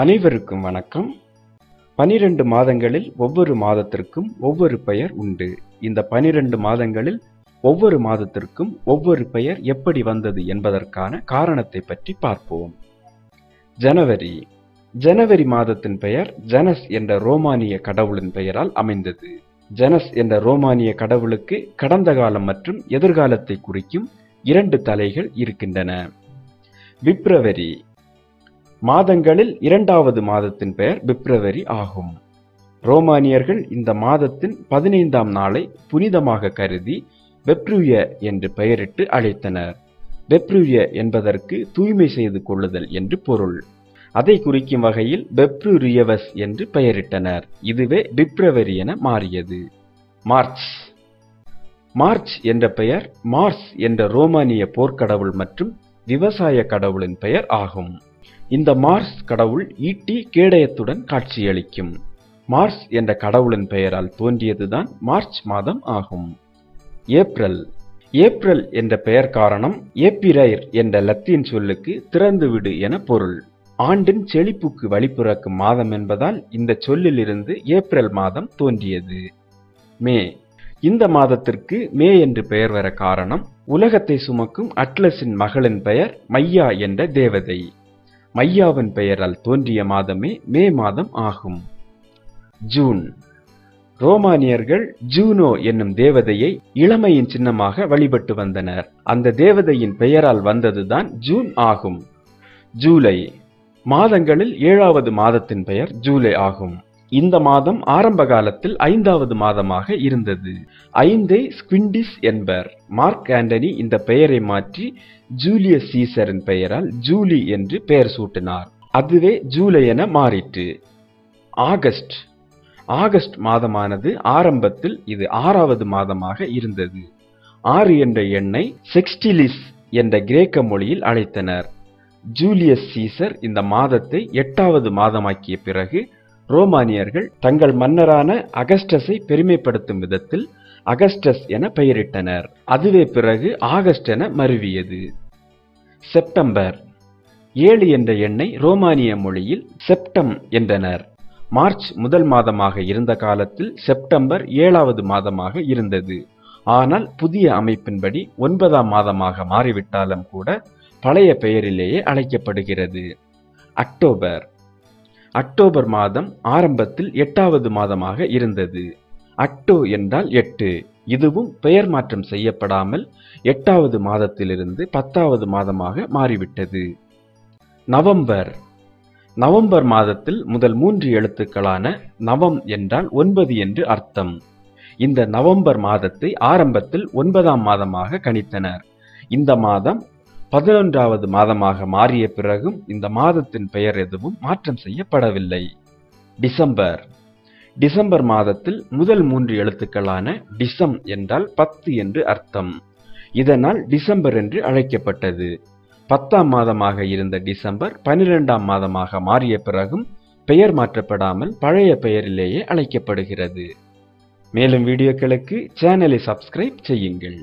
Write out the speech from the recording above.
அனைவருக்கும் வணக்கம். பனிரெண்டு மாதங்களில் ஒவ்வொரு மாதத்திற்கும் ஒவ்வொரு பெயர் உண்டு. இந்த பனிரெண்டு மாதங்களில் ஒவ்வொரு மாதத்திற்கும் ஒவ்வொரு பெயர் எப்படி வந்தது என்பதற்கான காரணத்தை பற்றி பார்ப்போம். ஜனவரி. ஜனவரி மாதத்தின் பெயர் ஜனஸ் என்ற ரோமானிய கடவுளின் பெயரால் அமைந்தது. ஜனஸ் என்ற ரோமானிய கடவுளுக்கு கடந்த காலம் மற்றும் எதிர்காலத்தை குறிக்கும் இரண்டு தலைகள் இருக்கின்றன. பிப்ரவரி. மாதங்களில் இரண்டாவது மாதத்தின் பெயர் பிப்ரவரி ஆகும். ரோமானியர்கள் இந்த மாதத்தின் பதினைந்தாம் நாளை புனிதமாக கருதி வெப்ருய என்று பெயரிட்டு அழைத்தனர். வெப்ருய என்பதற்கு தூய்மை செய்து கொள்ளுதல் என்று பொருள். அதை குறிக்கும் வகையில் பெப்ருரியவஸ் என்று பெயரிட்டனர். இதுவே பிப்ரவரி என மாறியது. மார்ச். மார்ச் என்ற பெயர் மார்ஸ் என்ற ரோமானிய போர்க்கடவுள் மற்றும் விவசாய கடவுளின் பெயர் ஆகும். இந்த மார்ஸ் கடவுள் ஈட்டி கேடயத்துடன் காட்சியளிக்கும். மார்ஸ் என்ற கடவுளின் பெயரால் தோன்றியதுதான் மார்ச் மாதம் ஆகும். ஏப்ரல். ஏப்ரல் என்ற பெயர் காரணம் ஏப்பிரைர் என்ற லத்தீன் சொல்லுக்கு திறந்துவிடு என பொருள். ஆண்டின் செழிப்புக்கு வழிபிறக்கும் மாதம் என்பதால் இந்த சொல்லிலிருந்து ஏப்ரல் மாதம் தோன்றியது. மே. இந்த மாதத்திற்கு மே என்று பெயர் வர காரணம் உலகத்தை சுமக்கும் அட்லஸின் மகளின் பெயர் மையா என்ற தேவதை. மையாவின் பெயரால் தோன்றிய மாதமே மே மாதம் ஆகும். ஜூன். ரோமானியர்கள் ஜூனோ என்னும் தேவதையை இளமையின் சின்னமாக வழிபட்டு வந்தனர். அந்த தேவதையின் பெயரால் வந்ததுதான் ஜூன் ஆகும். ஜூலை. மாதங்களில் ஏழாவது மாதத்தின் பெயர் ஜூலை ஆகும். இந்த மாதம் ஆரம்ப காலத்தில் ஐந்தாவது மாதமாக இருந்தது. ஐந்தை ஸ்குவிண்டிஸ் என்பர். மார்க் ஆண்டனி இந்த பெயரை மாற்றி ஜூலியஸ் சீசரின் பெயரால் ஜூலி என்று பெயர் சூட்டினார். அதுவே ஜூலை என மாறிற்று. ஆகஸ்ட். ஆகஸ்ட் மாதமானது ஆரம்பத்தில் இது ஆறாவது மாதமாக இருந்தது. ஆறு என்ற எண்ணை செக்ஸ்டிலிஸ் என்ற கிரேக்க மொழியில் அழைத்தனர். ஜூலியஸ் சீசர் இந்த மாதத்தை எட்டாவது மாதமாக்கிய பிறகு ரோமானியர்கள் தங்கள் மன்னரான அகஸ்டஸை பெருமைப்படுத்தும் விதத்தில் அகஸ்டஸ் என பெயரிட்டனர். அதுவே பிறகு ஆகஸ்ட் என மருவியது. செப்டம்பர். ஏழு என்ற எண்ணை ரோமானிய மொழியில் செப்டம் என்றனர். மார்ச் முதல் மாதமாக இருந்த காலத்தில் செப்டம்பர் ஏழாவது மாதமாக இருந்தது. ஆனால் புதிய அமைப்பின்படி ஒன்பதாம் மாதமாக மாறிவிட்டாலும் கூட பழைய பெயரிலேயே அழைக்கப்படுகிறது. அக்டோபர். அக்டோபர் மாதம் ஆரம்பத்தில் எட்டாவது மாதமாக இருந்தது. அக்டோ என்றால் எட்டு. இதுவும் பெயர் மாற்றம் செய்யப்படாமல் எட்டாவது மாதத்திலிருந்து பத்தாவது மாதமாக மாறிவிட்டது. நவம்பர். நவம்பர் மாதத்தில் முதல் மூன்று எழுத்துக்களான நவம் என்றால் ஒன்பது என்று அர்த்தம். இந்த நவம்பர் மாதத்தை ஆரம்பத்தில் ஒன்பதாம் மாதமாக கணித்தனர். இந்த மாதம் பதினொன்றாவது மாதமாக மாறிய பிறகும் இந்த மாதத்தின் பெயர் எதுவும் மாற்றம் செய்யப்படவில்லை. டிசம்பர். டிசம்பர் மாதத்தில் முதல் மூன்று எழுத்துக்களான டிசம் என்றால் பத்து என்று அர்த்தம். இதனால் டிசம்பர் என்று அழைக்கப்பட்டது. பத்தாம் மாதமாக இருந்த டிசம்பர் பனிரெண்டாம் மாதமாக மாறிய பிறகும் பெயர் மாற்றப்படாமல் பழைய பெயரிலேயே அழைக்கப்படுகிறது. மேலும் வீடியோக்களுக்கு சேனலை சப்ஸ்கிரைப் செய்யுங்கள்.